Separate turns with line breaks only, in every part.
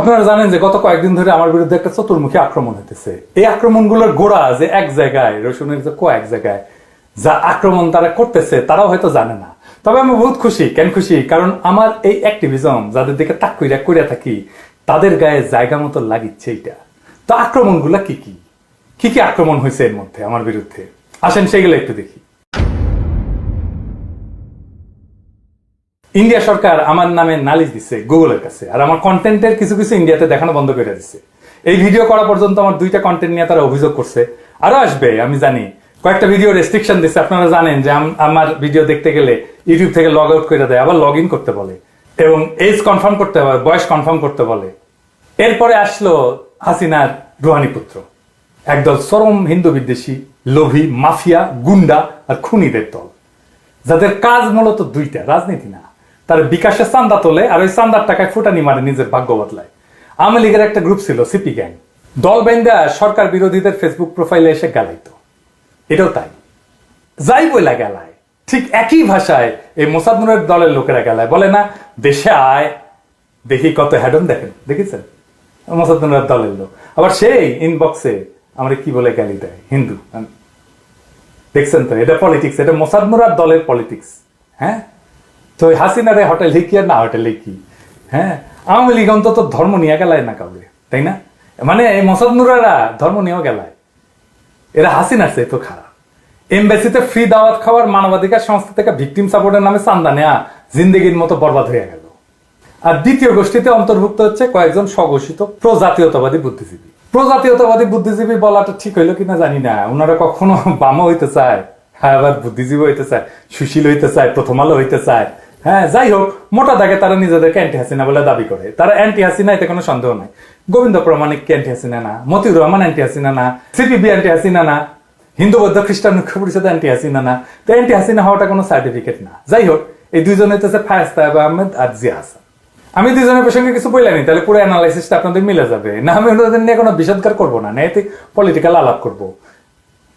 আপনারা জানেন যে গত কয়েকদিন ধরে আমার বিরুদ্ধে একটা চতুর্মুখী আক্রমণ হতেছে এই আক্রমণগুলোর গোড়া যে এক জায়গায়, রসুনের যে কয়েক জায়গায় যা আক্রমণ তারা করতেছে, তারাও হয়তো জানে না। তবে আমি বহুত খুশি, কেন খুশি? কারণ আমার এই অ্যাক্টিভিজম যাদের দিকে তাক কইরা কইরা থাকি, তাদের গায়ে জায়গা মতো লাগিচ্ছে এইটা। তো আক্রমণগুলো কি কি? কি কি আক্রমণ হয়েছে এর মধ্যে আমার বিরুদ্ধে? আসেন সেগুলো একটু দেখি। ইন্ডিয়া সরকার আমার নামে নালিশ দিচ্ছে গুগলের কাছে। আর আমার কন্টেন্টের কিছু কিছু ইন্ডিয়াতে দেখানো বন্ধ করে দিচ্ছে এই ভিডিও করা পর্যন্ত আমার দুইটা কন্টেন্ট নিয়ে তারা অভিযোগ করছে। আরও আসবে, আমি জানি। কয়েকটা ভিডিও রেস্ট্রিকশন দিচ্ছে আপনারা জানেন যে আমার ভিডিও দেখতে গেলে ইউটিউব থেকে লগ আউট করে দেয়, আবার লগ ইন করতে বলে। এবং এজ কনফার্ম করতে হবে বয়স কনফার্ম করতে বলে। এরপরে আসলো হাসিনার রুহানি পুত্র। একদল চরম হিন্দু বিদ্বেষী, লোভী, মাফিয়া, গুন্ডা আর খুনিদের দল। যাদের কাজ মূলত দুইটা, রাজনীতি না। তার বিকাশে চান্দা তোলে আর ওই চান্দার টাকায় ফুটানি মারে নিজের ভাগ্য বদলায়। আওয়ামী লীগের একটা গ্রুপ ছিল, সিপি গ্যাং দল বেন্দা সরকার বিরোধীদের ফেসবুক প্রোফাইলে এসে গালাইতো। এটাও তাই। যাই বইলা গেলায়, ঠিক একই ভাষায় এই মোসাদনুরের দলের লোকেরা গেলায়। বলে না, দেশে আয়, দেখি কত হ্যাডন দেখেন। দেখেছেন? মোসাদনুরের দলের লোক। আবার সেই ইনবক্সে আমরা কি বলে গালি দেয়? হিন্দু। দেখছেন তো? এটা পলিটিক্স এটা মোসাদনুরার দলের পলিটিক্স হ্যাঁ? তো ওই হাসিনারে হোটেল কি আর না হোটেলে কি? হ্যাঁ? আওয়ামী লীগ অন্তত ধর্ম নিয়ে গেলায় না কাউকে তাই না? মানে এই মোসাদনুরারা ধর্ম নিয়েও গেলায়। এরা হাসিনার চেয়ে তো খারাপ। এমবেসিতে ফ্রি দাওয়াত খাওয়ার মানবাধিকার সংস্থা থেকে ভিকটিম সাপোর্টের নামে চান্দা নেয়া জিন্দগির মতো বরবাদ হয়ে গেল। আর দ্বিতীয় গোষ্ঠীতে অন্তর্ভুক্ত হচ্ছে কয়েকজন স্বঘোষিত প্রজাতীয়তাবাদী বুদ্ধিজীবী। প্রজাতীয়তাবাদী বুদ্ধিজীবী বলাটা ঠিক হইল কিনা জানি না। ওনারা কখনো বামও হইতে চায় হ্যাঁ আবার বুদ্ধিজীবী হইতে চায়, সুশীল হইতে চায়, প্রথম আলো হইতে চায়। হ্যাঁ যাই হোক, মোটা দাগে তারা নিজেদেরকে অ্যান্টি হাসিনা বলে দাবি করে। তারা অ্যান্টি হাসিনা এতে কোনো সন্দেহ নাই। গোবিন্দ প্রমাণিক অ্যান্টি হাসিনা না? মতিউর রহমান অ্যান্টি হাসিনা না সিপিবি অ্যান্টি হাসিনা না? হিন্দু বৌদ্ধ খ্রিস্টান ঐক্য পরিষদ অ্যান্টি হাসিনা না? তো অ্যান্টি হাসিনা হওয়াটা কোনো সার্টিফিকেট না। যাই হোক, এই দুইজন হইতেছে ফায়াজ তাইব আহমেদ আর জিয়া হাসান। আমি দুজনের প্রসঙ্গে কিছু বললাম তাহলে পুরো অ্যানালাইসিসটা আপনাদের মিলে যাবে। না, আমি ওদের নিয়ে কোনো বিষদকার করব না। এতে পলিটিক্যাল আলাপ করব।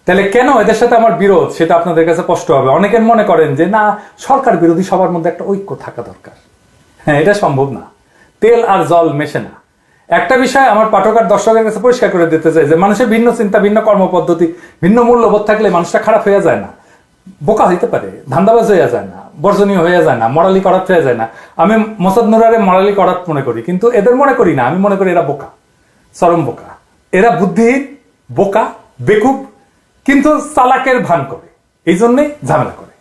তাহলে কেন এদের সাথে আমার বিরোধ? সেটা আপনাদের কাছে স্পষ্ট হবে। অনেকের মনে করেন যে, না, সরকার বিরোধী সবার মধ্যে একটা ঐক্য থাকা দরকার। হ্যাঁ এটা সম্ভব না। তেল আর জল মেশে না। একটা বিষয় আমার পাঠকার দর্শকের কাছে পরিষ্কার করে দিতে চাই যে, মানুষের ভিন্ন চিন্তা, ভিন্ন কর্মপদ্ধতি, ভিন্ন মূল্যবোধ থাকলে মানুষটা খারাপ হয়ে যায় না। বোকা হইতে পারে, ধান্দাবাজ হয়ে যায় না, বর্জনীয় হয়ে যায় না, মরালি করাপ হয়ে যায় না। আমি মোসাদ নুরারে মরালি করাপ মনে করি, কিন্তু এদের মনে করি না। আমি মনে করি এরা বোকা, চরম বোকা। এরা বুদ্ধিহীন, বোকা, বেকুব কিন্তু চালাকের ভান করে। এই জন্যই ঝামেলা করে।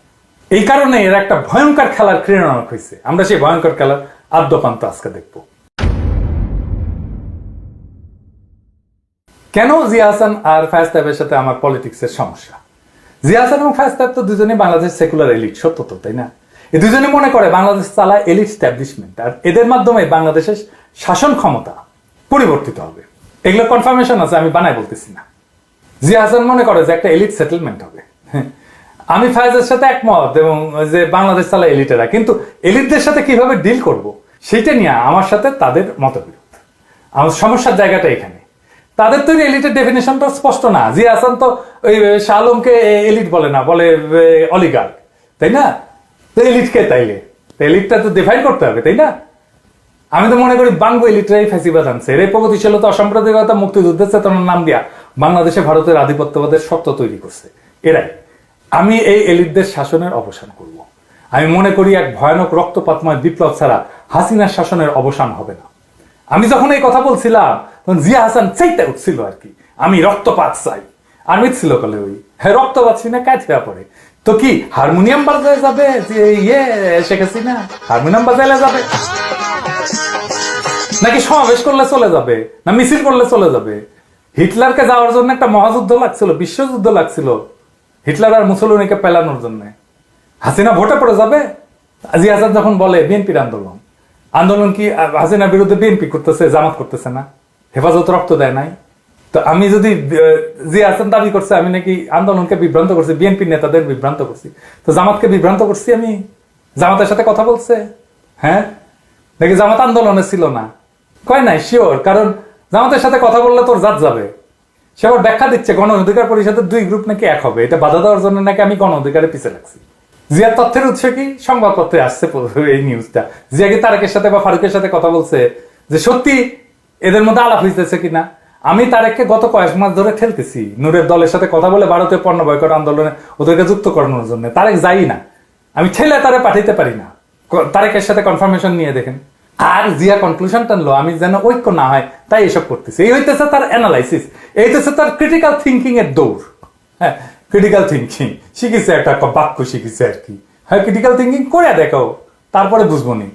এই কারণে এরা একটা ভয়ঙ্কর খেলার ক্রীড়ানক হয়েছে। আমরা সেই ভয়ঙ্কর খেলার আদ্যপান্ত আজকে দেখব। কেন জিয়া হাসান আর ফায়াজ তাইবের সাথে আমার পলিটিক্সের সমস্যা? জিয়া হাসান এবং ফায়াজ তাইব তো দুজনেই বাংলাদেশ সেকুলার এলিট, সত্য তো, তাই না? এই দুজনে মনে করে বাংলাদেশ চালায় এলিট স্ট্যাবলিশমেন্ট আর এদের মাধ্যমে বাংলাদেশের শাসন ক্ষমতা পরিবর্তিত হবে। এগুলো কনফার্মেশন আছে, আমি বানাই বলতেছি না। জিয়া হাসান মনে করে যে একটা এলিট সেটেলমেন্ট হবে। আমি ফায়াজের সাথে একমত এবং যে বাংলাদেশ চালায় এলিটেরা কিন্তু এলিটদের সাথে কীভাবে ডিল করব? সেটা নিয়ে আমার সাথে তাদের মতবিরোধ। আমার সমস্যার জায়গাটা এখানে। তাদের তৈরি এলিটের ডেফিনেশনটা স্পষ্ট না। জি হাসান তো ওই শাহ আলমকে এলিট বলে না, বলে অলিগার্ক তাই না? তো এলিট কে তাইলে? এলিটটা তো ডিফাইন করতে হবে, তাই না? আমি তো মনে করি বাঙ্গু এলিটরাই ফ্যাসিবাদ আনছে। এর প্রগতিশীলতা, অসাম্প্রদায়িকতা, মুক্তিযুদ্ধের চেতনার নাম দিয়া। বাংলাদেশে ভারতের আধিপত্যবাদের সত্য তৈরি করছে। এরাই। আমি এই এলিটদের শাসনের অবসান করব। আমি মনে করি এক ভয়ানক রক্তপাতময় বিপ্লব ছাড়া হাসিনার শাসনের অবসান হবে না। আমি যখন এই কথা বলছিলাম, তখন জিয়া হাসান চাইতে উঠছিল আর কি, আমি রক্তপাত চাই। আর্মিত ছিল কলে ওই হ্যাঁ রক্তপাত সিনে কাজ হয়ে পড়ে। তো কি, হারমোনিয়াম বাজায় যাবে? যে ইয়ে শেখ হাসিনা, হারমোনিয়াম বাজাইলে যাবে? নাকি সমাবেশ করলে চলে যাবে? না মিছিল করলে চলে যাবে? হিটলারকে যাওয়ার জন্য একটা মহাযুদ্ধ লাগছিল, বিশ্বযুদ্ধ লাগছিল। হিটলার আর মুসলিনীকে পেলানোর জন্য। হাসিনা ভোটে পড়ে যাবে? আজি হাসান যখন বলে, বিএনপির আন্দোলন। আন্দোলন কি হাসিনার বিরুদ্ধে বিএনপি করতেছে, জামাত করতেছে না? হেফাজত রক্ত দেয় নাই? তো আমি যদি জি হাসান দাবি করছে, আমি নাকি আন্দোলনকে বিভ্রান্ত করছি, বিএনপি নেতাদের বিভ্রান্ত করছি। তো জামাতকে বিভ্রান্ত করছি আমি? জামাতের সাথে কথা বলছে? হ্যাঁ? নাকি জামাত আন্দোলনে ছিল না? কয় নাই? শিওর কারণ জামাতের সাথে কথা বললে তোর জাত যাবে। সে আবার ব্যাখ্যা দিচ্ছে, গণ অধিকার পরিষদের দুই গ্রুপ নাকি এক হবে। এটা বাধা দেওয়ার জন্য নাকি আমি গণ অধিকারে পিছিয়ে রাখছি জিয়ার তথ্যের উৎস কি? সংবাদপত্রে আসছে এই নিউজটা জিয়া কি তারেকের সাথে বা ফারুকের সাথে কথা বলছে? যে সত্যি এদের মধ্যে আলাপ হইতেছে কিনা? আমি তারেককে গত কয়েক মাস ধরে ঠেলতেছি। নূরের দলের সাথে কথা বলে ভারতীয় পণ্য বয়কট আন্দোলনে ওদেরকে যুক্ত করানোর জন্য। তারেক যাই না। আমি ঠেলে তারে পাঠাইতে পারি না। তারেকের সাথে কনফার্মেশন নিয়ে দেখেন। আর জিয়া কনক্লুশন টানলো আমি যেন ঐক্য না হয়, তাই এসব করতেছি। এই হইতেছে তার অ্যানালাইসিস এই হইতেছে তার ক্রিটিক্যাল থিঙ্কিং এর দৌড়। হ্যাঁ ক্রিটিক্যাল থিঙ্কিং শিখেছে একটা বাক্য শিখেছে আর কি। হ্যাঁ ক্রিটিক্যাল থিঙ্কিং করে দেখো তারপরে বুঝব নি।